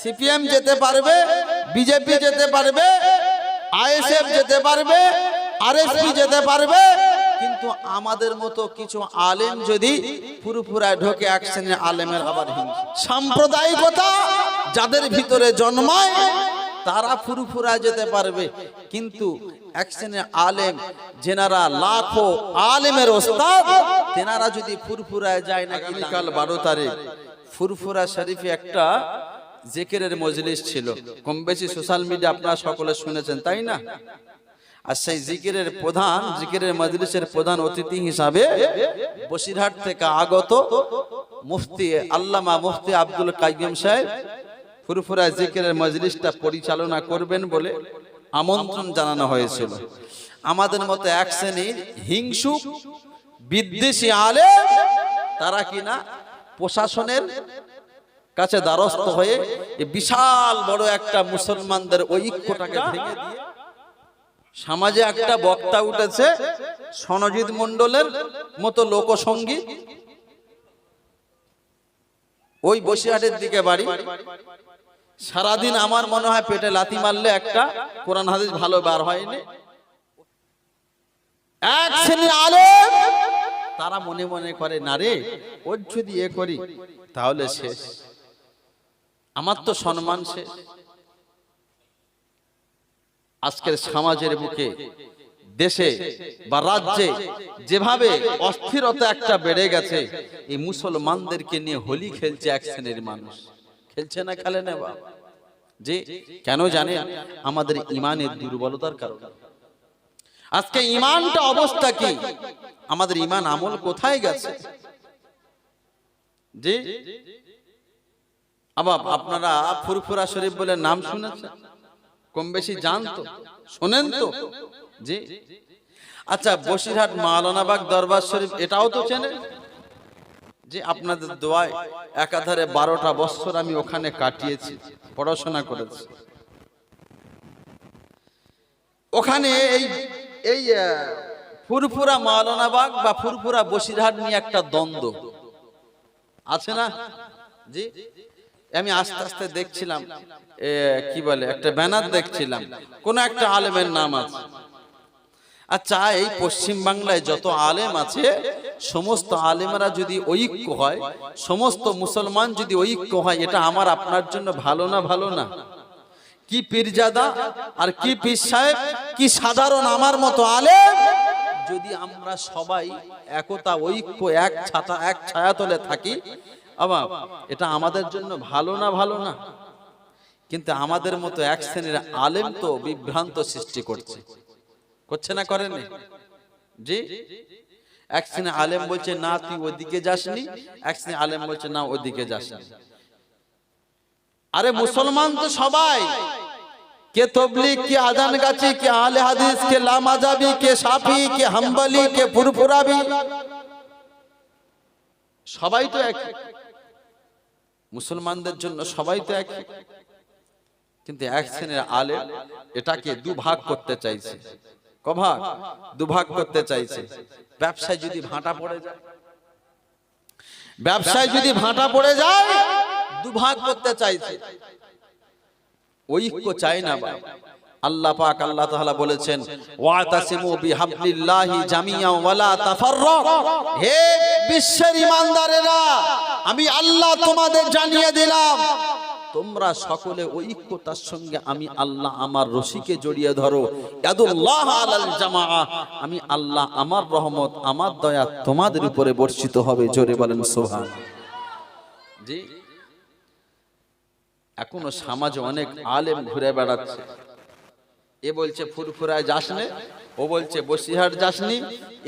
CPM যেতে পারবে BJP যেতে পারবে আইএসএফ যেতে পারবে আরএসপি যেতে পারবে কিন্তু আমাদের মতো কিছু আলেম যদি পুরুপুরায় ঢোকে এক শ্রেণির আলেমের আবার সাম্প্রদায়িকতা যাদের ভিতরে জন্মায় তারা ফুরফুরায় যেতে পারবে কিন্তু এক শ্রেণির আলেম যেনারা লাখো আলেমের ওস্তাদ তেনারা যদি ফুরফুরায় যায় না কাল বারো তারিখ। ফুরফুরা শরীফে একটা জেকেরের মজলিস ছিল। কম বেশি সোশ্যাল মিডিয়া আপনারা সকলে শুনেছেন, তাই না? আর সেই জিকিরের প্রধান, জিকিরের মজলিসের প্রধান অতিথি হিসাবে বসিরহাট থেকে আগত মুফতি, আল্লামা মুফতি আব্দুল কাইম সাহেব ফুরফুরা জিকিরের মজলিসটা পরিচালনা করবেন বলে আমন্ত্রণ জানানো হয়েছিল। আমাদের মতো এক শ্রেণির হিংসুক বিদ্বেষী আলে তারা কিনা প্রশাসনের কাছে দ্বারস্থ হয়ে বিশাল বড় একটা মুসলমানদের ঐক্যটাকে ভেঙে দিয়ে সমাজে একটা বক্তা উঠেছে সনজিৎ মণ্ডলের মতো লোকসঙ্গীত ওই বসিরহাটের দিকে বাড়ি। সারাদিন আমার মনে হয় পেটে লাথি মারলে একটা কোরআন হাদিস ভালো বার হয়নি। এক শ্রেণির আলেম, তারা মনে মনে করে, না রে, ওর যদি এ করি, তাহলে শেষ। আমার তো সম্মান শেষ আজকের সমাজের বুকে, দেশে বা রাজ্যে যেভাবে অস্থিরতা একটা বেড়ে গেছে, এই মুসলমানদেরকে নিয়ে হোলি খেলছে এক শ্রেণির মানুষ। খেলছে না, খেলে না বা যে কেন জানে আমাদের ইমানের দুর্বলতার কারণ। আজকে ইমানটা অবস্থা কি? আমাদের ইমান আমল কোথায় গেছে? যে আবার আপনারা ফুরফুরা শরীফ বলে নাম শুনেছেন? কম বেশি জানতো। শোনেন তো। জি। আচ্ছা বসিরহাট মাওলানাবাগ দরবার শরীফ, এটাও তো চেনে যে আপনাদের দোয়ায় একাধারে বারোটা বছর আমি ওখানে কাটিয়েছি, পড়াশোনা করেছি। ওখানে এই এই ফুরফুরা মাওলানাবাগ বা ফুরফুরা বসিরহাট নিয়ে একটা দ্বন্দ্ব। আছে না? জি। আমি আস্তে আস্তে দেখছিলাম কি বলে একটা ব্যানার দেখছিলাম। কোন একটা আলেমের নাম আছে। আচ্ছা এই পশ্চিম বাংলায় যত আলেম আছে সমস্ত আলেমরা যদি ঐক্য হয় সমস্ত মুসলমান যদি ঐক্য হয় এটা আমার আপনার জন্য ভালো না ভালো না? কি পীরজাদা আর কি পীর সাহেব কি সাধারণ আমার মতো আলেম? যদি আমরা সবাই একতা ঐক্য এক ছাতা এক ছায়াতলে থাকি আবার এটা আমাদের জন্য ভালো না ভালো না। কিন্তু আমাদের মতো এক শ্রেণির আলেম তো বিভ্রান্ত সৃষ্টি করছে। করছে না করেনি? জি। এক শ্রেণি আলেম বলছে, না, তুই ওদিকে যাসনি। এক শ্রেণি আলেম বলছে, না, ওদিকে যাসনি। আরে মুসলমান তো সবাই। কে তবলিগ, কে আজান গাছি, কে আলে হাদিস, কে লামাজাবি কে সাফি, কে হাম্বালি, কে ফুরফুরাবি সবাই তো এক মুসলমানদের জন্য সবাই তো এক। কিন্তু এক শ্রেণির আলে এটাকে দুভাগ করতে চাইছে। কভাগ? দুভাগ করতে চাইছে। ব্যবসায় যদি ভাঁটা পড়ে যায়। ব্যবসায় যদি ভাঁটা পড়ে যায়, দুভাগ করতে চাইছে। ঐক্য চাই না আল্লাহ পাক আল্লাহ তাআলা বলেছেন, ওয়াতাসিমু বিহাবলিল্লাহি জামিয়া ওয়ালা তাফাররাক। হে বিশ্বের ইমানদারেরা, আমি আল্লাহ তোমাদের জানিয়ে দিলাম, তোমরা সকলে ঐক্যতার সঙ্গে আমি আল্লাহ আমার রশিকে জড়িয়ে ধরো। জামাআ। আমি আল্লাহ আমার রহমত, আমার দয়া তোমাদের উপরে বর্ষিত হবে। জোরে বলেন, সুবহান। জি, এখনও সমাজে অনেক আলেম ঘুরে বেড়াচ্ছে। এ বলছে ফুরফুরায় যাসনে, ও বলছে বসিহাট যাসনি,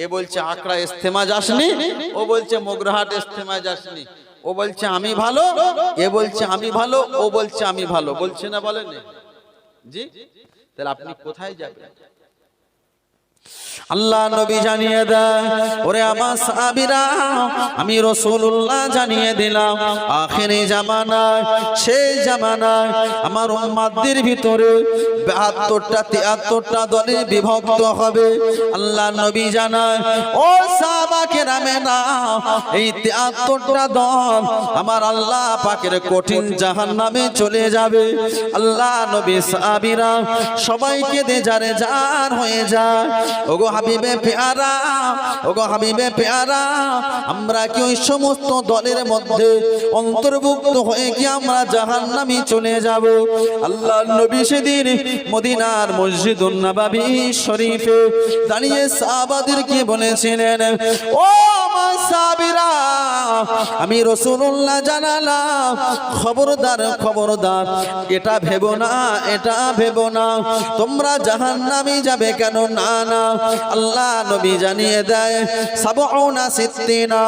এ বলছে আকড়া ইস্তেমা যাসনি, ও বলছে মোগরাহাট ইস্তেমা যাসনি। ও বলছে আমি ভালো, এ বলছে আমি ভালো, ও বলছে আমি ভালো। বলছে না বলেন জি? তাহলে আপনি কোথায় যাবেন? আল্লাহ নবী জানিয়ে দেয়, ওরে আমার সাবিরা আমি রসুল্লাহ জানিয়ে দিলাম, আখেরি জামানায়, সেই জামানায় আমার উম্মাদের ভিতরে বাহাত্তরটা, তিয়াত্তরটা দলে বিভক্ত হবে। আল্লাহ নবী জানায়, ও সাহাবাকে নামে না এই তিয়াত্তরটা দল আমার আল্লাহ পাকের কঠিন জাহান নামে চলে যাবে। আল্লাহ নবী সাবিরা সবাইকে দে যারে যার হয়ে যায় ওগো হাবিবে পেয়ারা, ওগো হাবিবে পেয়ারা, আমরা কি ওই সমস্ত দলের মধ্যে অন্তর্ভুক্ত হয়ে কি আমরা জাহান নামি চলে যাব? আল্লাহ নবী সেদিন মদিনার মসজিদ নবাবী শরীফে দাঁড়িয়ে সাহাবাদেরকে বলেছিলেন, ও আমি রসুল্লাহ জানালাম, খবরদার খবরদার। এটা ভেবো না, এটা ভেবো না। তোমরা জাহান্নামে যাবে কেন? না না। আল্লাহ নবী জানিয়ে দেয় সিত্তিনা।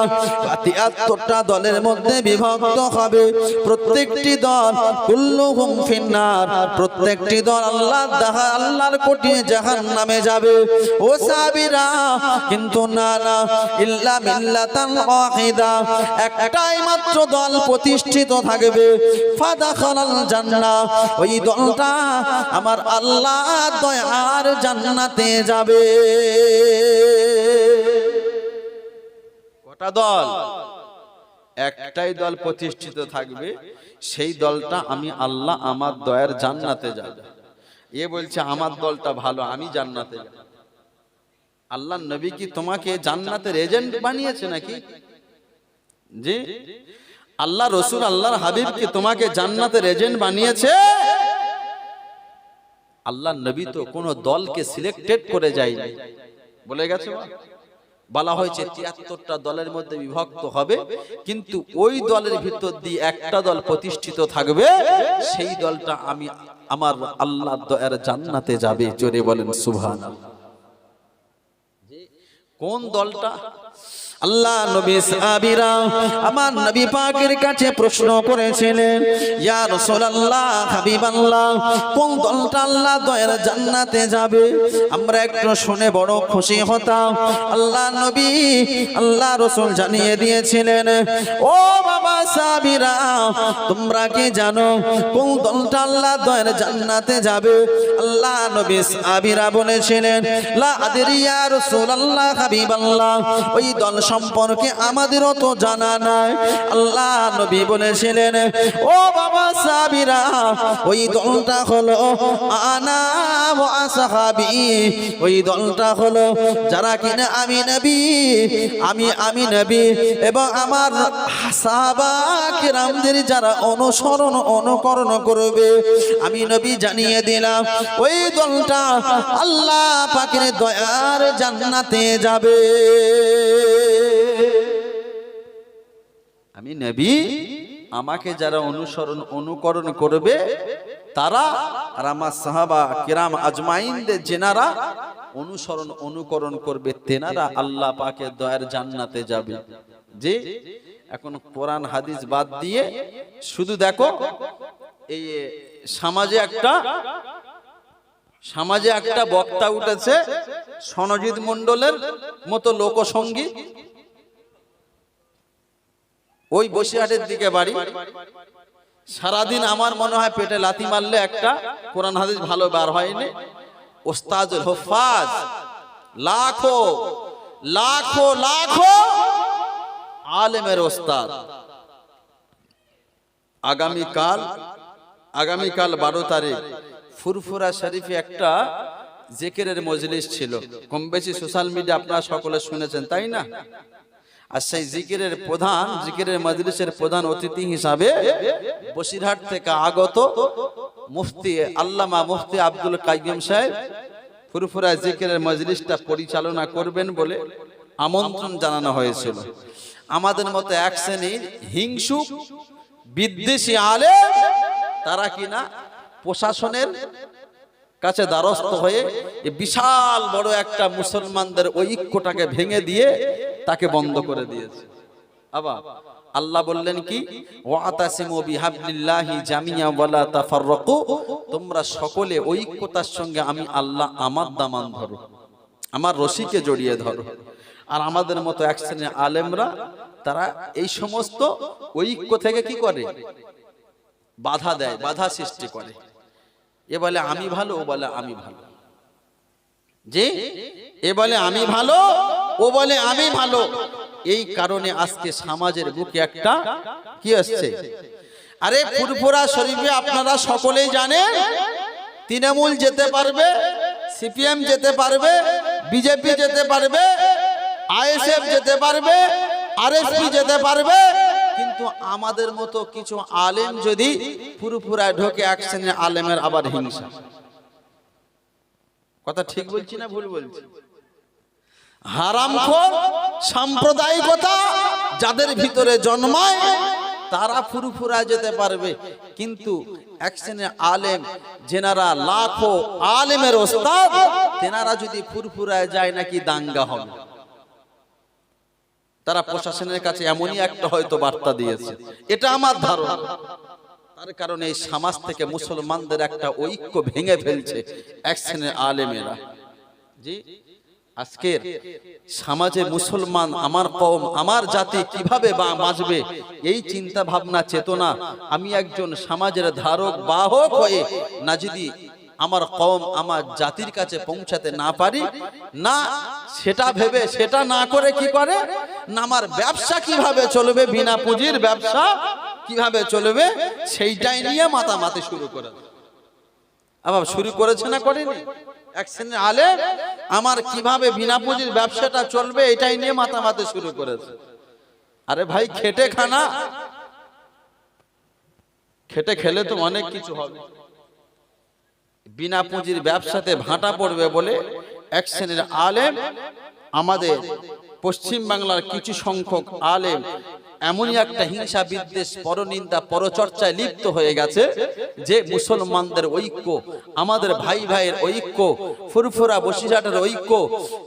তিয়াত্তরটা দলের মধ্যে বিভক্ত হবে। প্রত্যেকটি দল কুল্লুহুম ফিন্নার। প্রত্যেকটি দল আল্লাহ দাহা, আল্লাহর কোটি জাহান্নামে যাবে। ও সাবিরা কিন্তু না না। ইল্লা একটাই মাত্র দল প্রতিষ্ঠিত থাকবে। ওই দলটা আমার আল্লাহ দয়ার জান্নাতে যাবে। কটা দল? একটাই দল প্রতিষ্ঠিত থাকবে। সেই দলটা আমি আল্লাহ আমার দয়ার জান্নাতে যাব। এ বলছে, আমার দলটা ভালো, আমি জান্নাতে যাব। আল্লাহ নবী কি তোমাকে জান্নাতের এজেন্ট বানিয়েছে নাকি? জি? আল্লাহ রসুল আল্লাহর হাবিবকে তোমাকে জান্নাতের এজেন্ট বানিয়েছে? আল্লাহ নবী তো কোন দলকে সিলেক্টেড করে যায়নি। বলে গেছে বলা হয়েছে তিয়াত্তরটা দলের মধ্যে বিভক্ত হবে কিন্তু ওই দলের ভিতর দিয়ে একটা দল প্রতিষ্ঠিত থাকবে সেই দলটা আমি আমার আল্লাহ দয়ার জান্নাতে যাবে। জোরে বলেন সুভান কোন দলটা আল্লাহ নবী সাহাবীরা আমার নবী পাকের কাছে প্রশ্ন করেছিলেন, ইয়া রাসূলুল্লাহ, হাবিবাল্লাহ, কোন দলটা আল্লাহ দয়ার জান্নাতে যাবে? আমরা একটু শুনে বড় খুশি হতাম। আল্লাহ নবী, আল্লাহ রাসূল জানিয়ে দিয়েছিলেন, ও বাবা সাহাবীরা, তোমরা কি জানো কোন দলটা আল্লাহ দয়ার জান্নাতে যাবে? আল্লাহ নবী সাহাবীরা বলেছিলেন, লা আদরি ইয়া রাসূলুল্লাহ, হাবিবাল্লাহ, ওই দল সম্পর্কে আমাদেরও তো জানা নাই। আল্লাহ নবী বলেছিলেন, ও বাবা সাবিরা ওই দলটা হলো আনা ওই দলটা হলো যারা কিনা আমি নবী, আমি আমি নবী এবং আমার সাহাবা কিরামদের যারা অনুসরণ, অনুকরণ করবে, আমি নবী জানিয়ে দিলাম, ওই দলটা আল্লাহ পাখির দয়ার জান্নাতে যাবে। আমি নবী, আমাকে যারা অনুসরণ, অনুকরণ করবে, তারা আর আমার সাহাবা কিরাম আজমাইনদের জেনারা অনুসরণ, অনুকরণ করবে, তেনারা আল্লাহ পাকে দয়ার জান্নাতে যাবে। যে এখন কোরআন, হাদিস বাদ দিয়ে শুধু দেখো, এই সমাজে একটা সমাজে একটা বক্তা উঠেছে সনজিৎ মণ্ডলের মতো লোকসঙ্গীত ওই বসিরহাটের দিকে বাড়ি। সারাদিন আমার মনে হয় পেটে লাথি মারলে একটা কোরআন হাদিস ভালো বার হয়নি। ওস্তাজুল হফাজ, লাখো লাখো লাখো আলেমের ওস্তাদ। আগামীকাল আগামীকাল বারো তারিখ ফুরফুরা শরীফে একটা জেকেরের মজলিস ছিল। কম বেশি সোশ্যাল মিডিয়া আপনারা সকলে শুনেছেন, তাই না? আর সেই জিকিরের প্রধান, জিকিরের মজলিসের প্রধান অতিথি হিসাবে বসিরহাট থেকে আগত মুফতি, আল্লামা মুফতি আব্দুল কাইম সাহেব ফুরফুরা জিকিরের মজলিসটা পরিচালনা করবেন বলে আমন্ত্রণ জানানো হয়েছিল। আমাদের মতো এক শ্রেণির হিংসুক বিদ্বেষী আলে তারা কিনা প্রশাসনের কাছে দ্বারস্থ হয়ে বিশাল বড় একটা মুসলমানদের ঐক্যটাকে ভেঙে দিয়ে তাকে বন্ধ করে দিয়েছে। আবার আল্লাহ বললেন কি? তোমরা সকলে ঐক্যতার সঙ্গে আমি আল্লাহ আমার দামান ধরো, আমার রশিকে জড়িয়ে ধরো। আর আমাদের মতো এক আলেমরা, তারা এই সমস্ত ঐক্য থেকে কি করে? বাধা দেয়, বাধা সৃষ্টি করে। এ বলে, আমি ভালো, ও বলে, আমি ভালো। যে, এ বলে, আমি ভালো ও বলে, আমি ভালো। এই কারণে আজকে সমাজের বুকে একটা কি আসছে? আরে, ফুরফুরা শরীফে আপনারা সকলেই জানেন, তৃণমূল যেতে পারবে, সিপিএম যেতে পারবে, বিজেপি যেতে পারবে, আইএসএফ যেতে পারবে, আরএসপি যেতে পারবে, কিন্তু আমাদের মতো কিছু আলেম যদি ফুরফুরায় ঢোকে, এক শ্রেণির আলেমের আবার হিংসা। কথা ঠিক বলছি না ভুল বলছি? হারামখোর সাম্প্রদায়িকতা যাদের ভিতরে জন্মায়, তারা ফুরফুরা যেতে পারবে। কিন্তু এক শ্রেণির আলেম, যেনারা লাখো আলেমের ওস্তাদ, তেনারা যদি ফুরফুরায় যায় নাকি দাঙ্গা হবে। তারা প্রশাসনের কাছে এমনই একটা হয়তো বার্তা দিয়েছে। এটা আমার ধারণা। তার কারণে এই সমাজ থেকে মুসলমানদের একটা ঐক্য ভেঙে ফেলছে এক আলেমেরা। জি? আজকের সমাজে মুসলমান আমার কম আমার জাতি কীভাবে বা বাঁচবে এই চিন্তা ভাবনা চেতনা আমি একজন সমাজের ধারক বাহক হয়ে না যদি আমার কম আমার জাতির কাছে পৌঁছাতে না পারি না সেটা ভেবে সেটা না করে কি করে না আমার ব্যবসা কীভাবে চলবে? বিনা পুঁজির ব্যবসা কীভাবে চলবে? সেইটাই নিয়ে মাতামাতি শুরু করে। আবার শুরু করেছে না করেনি? এক শ্রেণির আলে আমার কীভাবে বিনা পুঁজির ব্যবসাটা চলবে এটাই নিয়ে মাথা মাতামাতি শুরু করেছে। আরে ভাই, খেটে খানা। খেটে খেলে তো অনেক কিছু হবে। বিনা পুঁজির ব্যবসাতে ভাটা পড়বে বলে এক শ্রেণির আলেম আমাদের পশ্চিম বাংলার কিছু সংখ্যক আলেম এমনই একটা হিংসা বিদ্বেষ পরনিন্দা, পরচর্চায় লিপ্ত হয়ে গেছে যে মুসলমানদের ঐক্য, আমাদের ভাই ভাইয়ের ঐক্য, ফুরফুরা বসিরহাটের ঐক্য